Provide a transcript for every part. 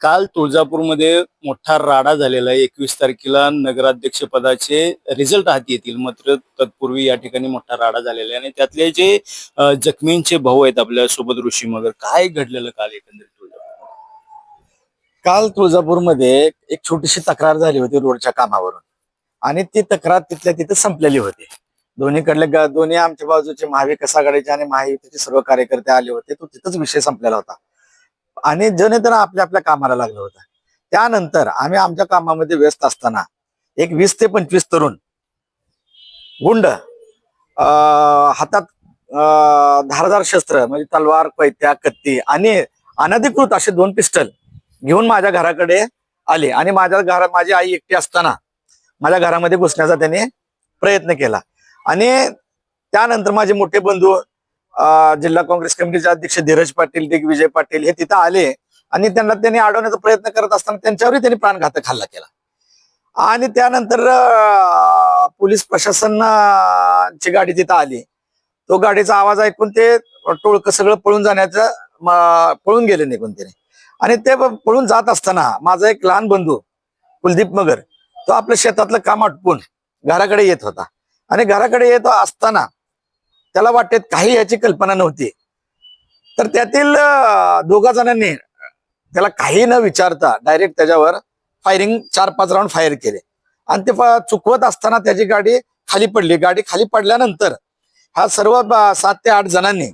काल तुळजापूरमध्ये मोठा राडा झालेला आहे. एकवीस तारखेला नगराध्यक्ष पदाचे रिझल्ट हाती येतील. मात्र तत्पूर्वी या ठिकाणी मोठा राडा झालेला आहे. आणि त्यातले जे जखमींचे भाऊ आहेत आपल्यासोबत ऋषी मगर काय घडलेलं काल एकंदरीत तुळजापूर काल तुळजापूरमध्ये एक छोटीशी तक्रार झाली होती रोडच्या कामावरून. आणि ती तक्रार तिथल्या तिथे संपलेली होती. दोन्हीकडले दोन्ही आमच्या बाजूचे महाविकास आघाडीचे आणि महायुतीचे सर्व कार्यकर्ते आले होते. तो तिथंच विषय संपलेला होता. आणि जनतेनं आपल्या आपल्या कामाला लागलं होतं. त्यानंतर आम्ही आमच्या कामामध्ये व्यस्त असताना एक वीस ते पंचवीस तरुण गुंड अं, हातात अं, धारदार शस्त्र म्हणजे तलवार पैत्या कत्ती आणि अनधिकृत असे दोन पिस्टल घेऊन माझ्या घराकडे आले आणि माझ्या घरात माझी आई एकटी असताना माझ्या घरामध्ये घुसण्याचा त्याने प्रयत्न केला. आणि त्यानंतर माझे मोठे बंधू जिल्हा काँग्रेस कमिटीचे अध्यक्ष धीरज पाटील दिग्विजय पाटील हे तिथं आले आणि त्यांना त्यांनी अडवण्याचा प्रयत्न करत असताना त्यांच्यावरही त्यांनी प्राणघातक हल्ला केला. आणि त्यानंतर पोलीस प्रशासनाची गाडी तिथं आली. तो गाडीचा आवाज ऐकून ते टोळकं सगळं पळून जाण्याचं पळून गेले निघून त्याने आणि ते पळून जात असताना माझा एक लहान बंधू कुलदीप मगर तो आपल्या शेतातलं काम आटपून घराकडे येत होता. आणि घराकडे येत असताना त्याला वाटेत काही याची कल्पना नव्हती. तर त्यातील दोघा जणांनी त्याला काही न विचारता डायरेक्ट त्याच्यावर फायरिंग चार पाच राऊंड फायर केले. आणि ते चुकवत असताना त्याची गाडी खाली पडली. गाडी खाली पडल्यानंतर हा सर्व सात ते आठ जणांनी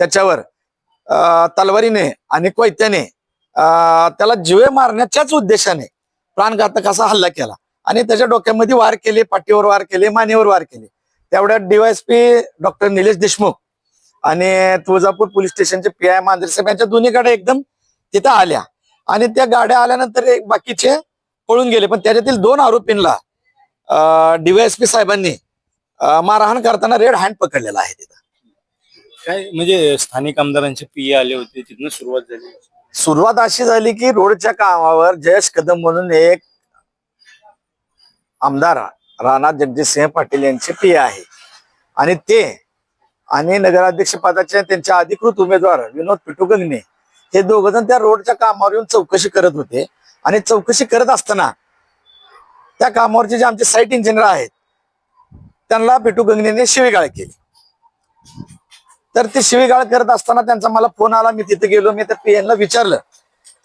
त्याच्यावर तलवारीने आणि कोयत्याने त्याला जीवे मारण्याच्याच उद्देशाने प्राणघातक असा हल्ला केला. आणि त्याच्या डोक्यामध्ये वार केले पाठीवर वार केले मानेवर वार केले. तेवढ्यात डीवायएसपी डॉक्टर निलेश देशमुख आणि तुळजापूर पोलीस स्टेशनचे पी आय मांजरेसाहेब यांच्या दोन्ही गाड्या एकदम तिथं आल्या. आणि त्या गाड्या आल्यानंतर एक बाकीचे पळून गेले. पण त्याच्यातील दोन आरोपींना डीवायएसपी साहेबांनी मारहाण करताना रेड हँड पकडलेला आहे तिथं. काय म्हणजे स्थानिक आमदारांचे पीए आले होते तिथनं सुरुवात झाली. सुरुवात अशी झाली की रोडच्या कामावर जयेश कदम म्हणून एक आमदार राणा जगजितसिंह पाटील यांचे पी आहे. आणि ते आणि नगराध्यक्ष पदाचे त्यांचे अधिकृत उमेदवार विनोद पिटुगंगने हे दोघ जण त्या रोडच्या कामावर येऊन चौकशी करत होते. आणि चौकशी करत असताना त्या कामावरचे जे आमचे साईट इंजिनियर आहेत त्यांना पिटुगंगणेने शिवीगाळ केली. तर ते शिवीगाळ करत असताना त्यांचा मला फोन आला मी तिथे गेलो मी त्या पीएनला विचारलं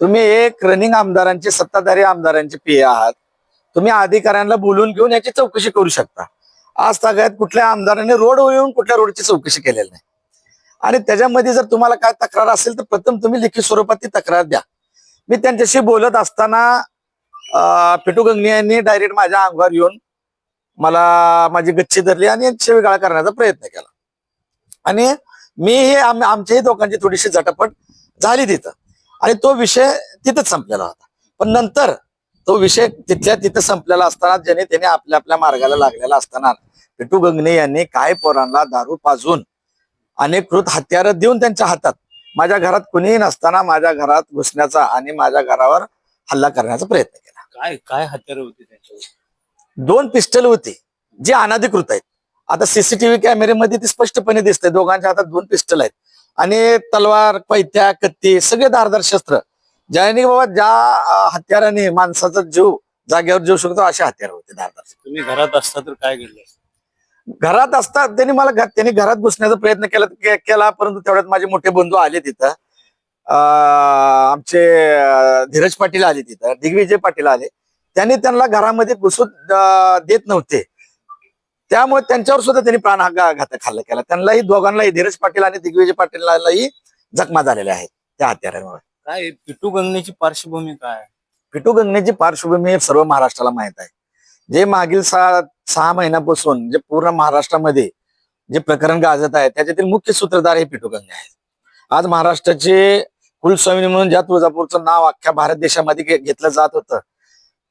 तुम्ही एक रनिंग आमदारांचे सत्ताधारी आमदारांचे पीए आहात. तुम्ही अधिकाऱ्यांना बोलून घेऊन याची चौकशी करू शकता. आज तागायत कुठल्या आमदाराने रोड येऊन कुठल्या रोडची चौकशी केलेली नाही. आणि त्याच्यामध्ये जर तुम्हाला काय तक्रार असेल तर प्रथम तुम्ही लिखित स्वरूपात ती तक्रार द्या. मी त्यांच्याशी बोलत असताना पिटू गंगणे यांनी डायरेक्ट माझ्या अंगावर येऊन मला माझी गच्ची धरली आणि शिवीगाळ करण्याचा प्रयत्न केला. आणि मी हे आम- आमच्याही दोघांची थोडीशी झटापट झाली तिथं. आणि तो विषय तिथंच संपलेला होता. पण नंतर तो विषय तिथल्या तिथं संपलेला असताना ज्याने त्याने आपल्या आपल्या मार्गाला लागलेला असताना पिटू गंगणे यांनी काय पोरांना दारू पाजून अनेकृत हत्यारं देऊन त्यांच्या हातात माझ्या घरात कुणीही नसताना माझ्या घरात घुसण्याचा आणि माझ्या घरावर हल्ला करण्याचा प्रयत्न केला. काय काय हत्यार होते त्यांच्यावर? दोन पिस्टल होती जी अनधिकृत आहेत. आता सीसीटीव्ही कॅमेरेमध्ये ती स्पष्टपणे दिसते दोघांच्या हातात दोन पिस्टल आहेत. आणि तलवार पैत्या कत्ती सगळे धारदार शस्त्र ज्याने बाबा ज्या हत्याराने माणसाचा जीव जागेवर जीव शकतो असे हत्यार होते धारदार तुम्ही घरात असता तर काय घडलं? असतं? घरात असतात त्यांनी मला घ- त्यांनी घरात घुसण्याचा प्रयत्न केला के- केला परंतु तेवढ्यात माझे मोठे बंधू आले तिथं. अं, आमचे अं, धीरज पाटील आले तिथं दिग्विजय पाटील आले. त्यांनी त्यांना घरामध्ये घुसू अं, देत नव्हते. त्यामुळे त्यांच्यावर सुद्धा त्यांनी प्राणघातक हल्ला केला. त्यांनाही दोघांनाही धीरज पाटील आणि दिग्विजय पाटीललाही जखमा झालेल्या आहेत त्या हत्यारांमुळे. काय पिटू गंगनेची पार्श्वभूमी काय? पिटू गंगनेची पार्श्वभूमी सर्व महाराष्ट्राला माहीत आहे. जे मागील सहा सहा महिन्यापासून जे पूर्ण महाराष्ट्रामध्ये जे प्रकरण गाजत आहे त्याच्यातील मुख्य सूत्रधार हे पिटू गंगे आहेत. आज महाराष्ट्राचे कुलस्वामिनी म्हणून ज्या तुळजापूरचं नाव अख्ख्या भारत देशामध्ये घेतलं जात होतं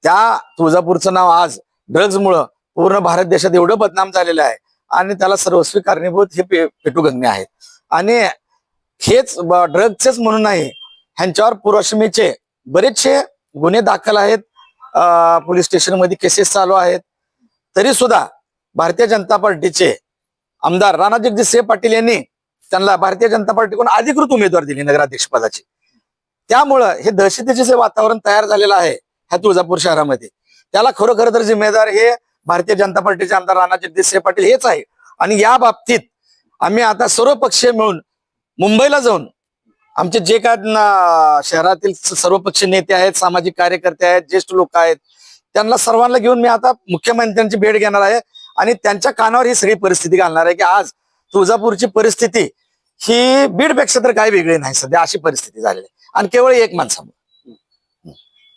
त्या तुळजापूरचं नाव आज ड्रग्जमुळं पूर्ण भारत देशात एवढं बदनाम झालेलं आहे आणि त्याला सर्वस्वी कारणीभूत हे पिटू गंगे आहेत. आणि हेच ड्रग्जचेच म्हणून नाही ह्यांच्यावर पूर्वश्रमीचे बरेचसे गुन्हे दाखल आहेत. पोलीस स्टेशनमध्ये केसेस चालू आहेत. तरी सुद्धा भारतीय जनता पार्टीचे आमदार राणा जगजितसिंह पाटील यांनी त्यांना भारतीय जनता पार्टीकडून अधिकृत उमेदवार दिली नगराध्यक्षपदाची त्यामुळं हे दहशतीचे जे वातावरण तयार झालेलं आहे ह्या तुळजापूर शहरामध्ये त्याला खरोखर तर जिम्मेदार हे भारतीय जनता पार्टीचे आमदार राणा जगदीशसिंह पाटील हेच आहे. आणि या बाबतीत आम्ही आता सर्व पक्षीय मिळून मुंबईला जाऊन आमचे जे काय शहरातील स- सर्व पक्षीय नेते आहेत सामाजिक कार्यकर्ते आहेत ज्येष्ठ लोक आहेत त्यांना सर्वांना घेऊन मी आता मुख्यमंत्र्यांची भेट घेणार आहे आणि त्यांच्या कानावर ही सगळी परिस्थिती घालणार आहे की आज तुळजापूरची परिस्थिती ही बीडपेक्षा तर काही वेगळी नाही सध्या अशी परिस्थिती झालेली आहे. आणि केवळ एक माणसामुळे.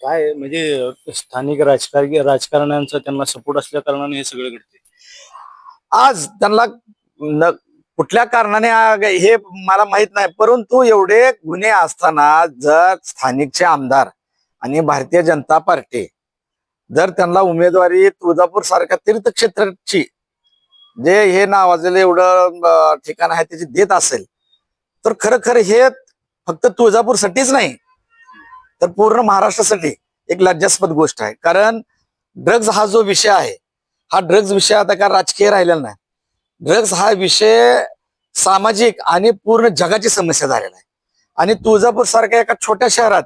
काय म्हणजे स्थानिक राजकारणी राजकारण्यांचा त्यांना सपोर्ट असल्या कारणाने हे सगळं घडते आज त्यांना कुठल्या कारणाने हे मला माहीत नाही परंतु एवढे गुन्हे असताना जर स्थानिकचे आमदार आणि भारतीय जनता पार्टी जर त्यांना उमेदवारी तुळजापूर सारख्या तीर्थक्षेत्राची जे हे नावाजलेलं एवढं ठिकाण आहे त्याची देत असेल तर खरं खरं हे फक्त तुळजापूरसाठीच नाही तर पूर्ण महाराष्ट्रासाठी एक लज्जास्पद गोष्ट आहे. कारण ड्रग्ज हा जो विषय आहे हा ड्रग्ज विषय आता का राजकीय राहिलेला नाही. ड्रग्ज हा विषय सामाजिक आणि पूर्ण जगाची समस्या झालेला आहे. आणि तुळजापूर सारख्या एका छोट्या शहरात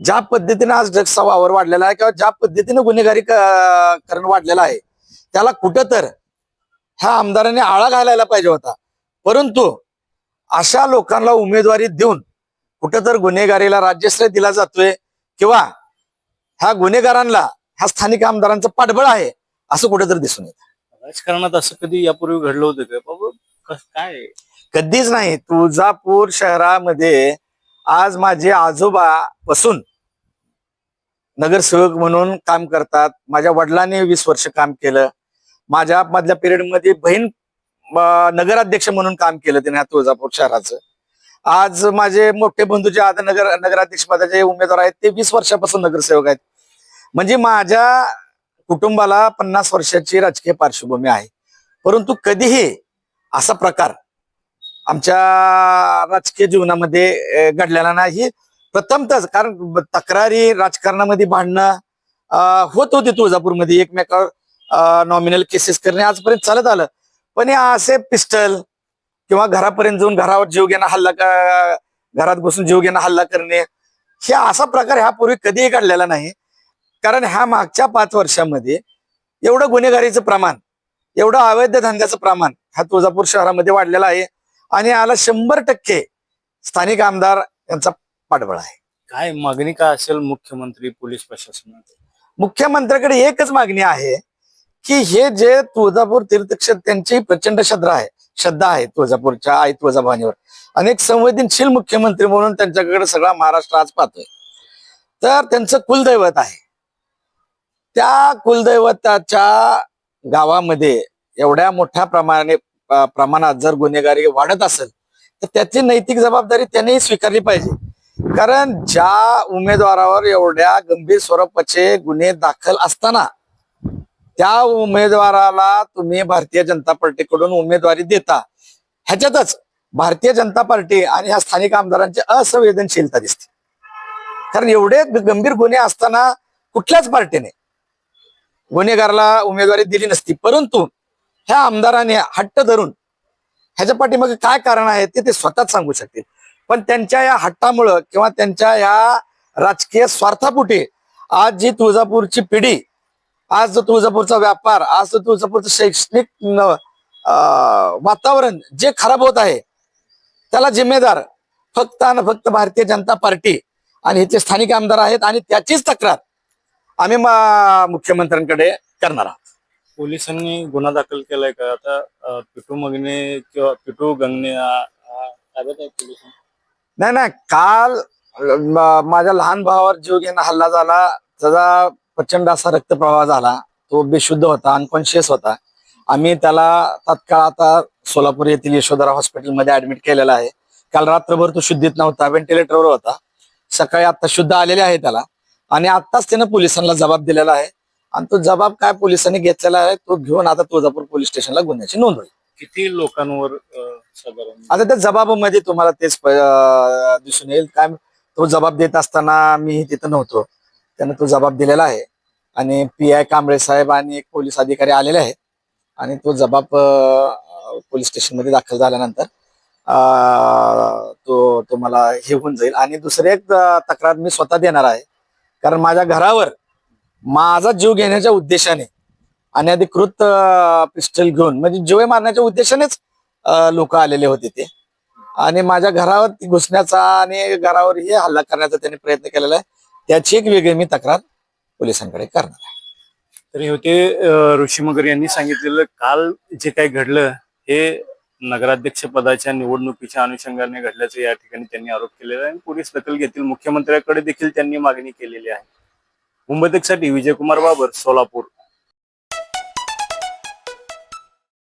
ज्या पद्धतीने आज ड्रग्जचा वावर वाढलेला आहे किंवा ज्या पद्धतीने गुन्हेगारी करण वाढलेला आहे त्याला कुठं तर ह्या आमदाराने आळा घालायला पाहिजे होता. परंतु अशा लोकांना उमेदवारी देऊन कुठं तर गुन्हेगारीला राज्याश्रय दिला जातोय किंवा ह्या गुन्हेगारांना ह्या स्थानिक आमदारांचं पाठबळ आहे असं कुठेतरी दिसून येतं. राजकारणात असं कधी यापूर्वी घडलं होतं का? बाबा कस- काय? कधीच नाही. तुळजापूर शहरामध्ये आज माझे आजोबा बसून नगरसेवक म्हणून काम करतात. माझ्या वडिलांनी वीस वर्ष काम केलं. माझ्या मधल्या पिरियडमध्ये बहीण अं, नगराध्यक्ष म्हणून काम केलं तिने ह्या तुळजापूर शहराचं. आज माझे मोठे बंधू जे आता नगर नगराध्यक्ष पदाचे उमेदवार आहेत ते वीस वर्षापासून नगरसेवक आहेत. म्हणजे माझ्या कुटुंबाला पन्नास वर्षाची राजकीय पार्श्वभूमी आहे. परंतु कधीही असा प्रकार आमच्या राजकीय जीवनामध्ये घडलेला नाही. प्रथमतच कारण तक्रारी राजकारणामध्ये भांडणं होत होती तुळजापूरमध्ये. एकमेकावर नॉमिनल केसेस करणे आजपर्यंत चालत आलं. पण हे असे पिस्टल किंवा घरापर्यंत जाऊन घरावर जीव घेणं हल्ला घरात बसून जीव घेणं हल्ला करणे हे असा प्रकार ह्यापूर्वी कधीही घडलेला नाही. कारण ह्या मागच्या पाच वर्षामध्ये एवढं गुन्हेगारीचं प्रमाण एवढं अवैध धंद्याचं प्रमाण ह्या तुळजापूर शहरामध्ये वाढलेलं आहे आणि याला शंभर टक्के स्थानिक आमदार यांचा पाठबळ आहे. काय मागणी काय असेल मुख्यमंत्री पोलीस प्रशासनात मुख्यमंत्र्याकडे एकच मागणी आहे की हे जे तुळजापूर तीर्थक्षेत्र त्यांची प्रचंड श्रद्धा आहे श्रद्धा आहे तुळजापूरच्या आई तुळजाभवानीवर. अनेक संवेदनशील मुख्यमंत्री म्हणून त्यांच्याकडे सगळा महाराष्ट्र आज पाहतोय. तर त्यांचं कुलदैवत आहे. त्या कुलदैवताच्या गावामध्ये एवढ्या मोठ्या प्रमाणे प्रमाणात जर गुन्हेगारी वाढत असेल तर त्याची नैतिक जबाबदारी त्यांनी स्वीकारली पाहिजे. कारण ज्या उमेदवारावर एवढ्या गंभीर स्वरूपाचे गुन्हे दाखल असताना त्या उमेदवाराला तुम्ही भारतीय जनता पार्टीकडून उमेदवारी देता ह्याच्यातच भारतीय जनता पार्टी आणि ह्या स्थानिक आमदारांची असंवेदनशीलता दिसते. कारण एवढे गंभीर गुन्हे असताना कुठल्याच पार्टीने गुन्हेगाराला उमेदवारी दिली नसती. परंतु ह्या आमदाराने हट्ट धरून ह्याच्या पाठीमागे काय कारण आहे ते ते स्वतःच सांगू शकतील. पण त्यांच्या या हट्टामुळं किंवा त्यांच्या या राजकीय स्वार्थापुटे आज जी तुळजापूरची पिढी आज जो तुळजापूरचा व्यापार आज जो तुळजापूरचं शैक्षणिक अं, वातावरण जे खराब होत आहे त्याला जिम्मेदार फक्त आणि फक्त भारतीय जनता पार्टी आणि इथले स्थानिक आमदार आहेत आणि त्याचीच तक्रार आम्ही मुख्यमंत्र्यांकडे करणार आहोत. पोलिसांनी गुन्हा दाखल केलाय का? आता पिटू मगने किंवा पिटू पोलिसांनी? नाही नाही काल माझ्या लहान भावावर जीव घेणं हल्ला झाला त्याचा प्रचंड असा रक्तप्रवाह झाला तो बेशुद्ध होता अनकॉन्शियस होता. आम्ही त्याला तात्काळ आता सोलापूर येथील यशोधरा हॉस्पिटलमध्ये ऍडमिट केलेला आहे. काल रात्रभर तो शुद्धीत नव्हता व्हेंटिलेटरवर होता. सकाळी आता शुद्ध आलेले आहे त्याला. आणि आत्ताच त्यानं पोलिसांना जबाब दिलेला आहे. आणि तो जबाब काय पोलिसांनी घेतलेला आहे तो घेऊन आता तुळजापूर पोलीस स्टेशनला गुन्ह्याची नोंद होईल. किती लोकांवर साधारण? आता त्या जबाबामध्ये तुम्हाला तेच दिसून येईल. काय तो जबाब देत असताना मी तिथं नव्हतो. त्यानं तो जबाब दिलेला आहे. आणि पी आय कांबळे साहेब आणि एक पोलीस अधिकारी आलेले आहेत. आणि तो जबाब पोलीस स्टेशनमध्ये दाखल झाल्यानंतर तो तुम्हाला हे होऊन जाईल. आणि दुसरी एक तक्रार मी स्वतः देणार आहे. कारण माझ्या घरावर माझा जीव घेण्याच्या उद्देशाने अनधिकृत पिस्टल घेऊन म्हणजे जीव मारण्याच्या उद्देशानेच लोक आलेले होते ते. आणि माझ्या घरावर घुसण्याचा आणि घरावर हे हल्ला करण्याचा त्यांनी प्रयत्न केलेला आहे. त्याची एक वेगळी मी तक्रार पोलिसांकडे करणार आहे. तर हे होते ऋषी मगर यांनी सांगितलेलं काल जे काही घडलं हे नगराध्यक्ष पदाच्या निवडणुकीच्या अनुषंगाने घडल्याचं या ठिकाणी त्यांनी आरोप केलेला आहे. आणि पोलीस दखल घेतील. मुख्यमंत्र्यांकडे देखील त्यांनी मागणी केलेली आहे. मुंबई तकसाठी विजयकुमार बाबर सोलापूर.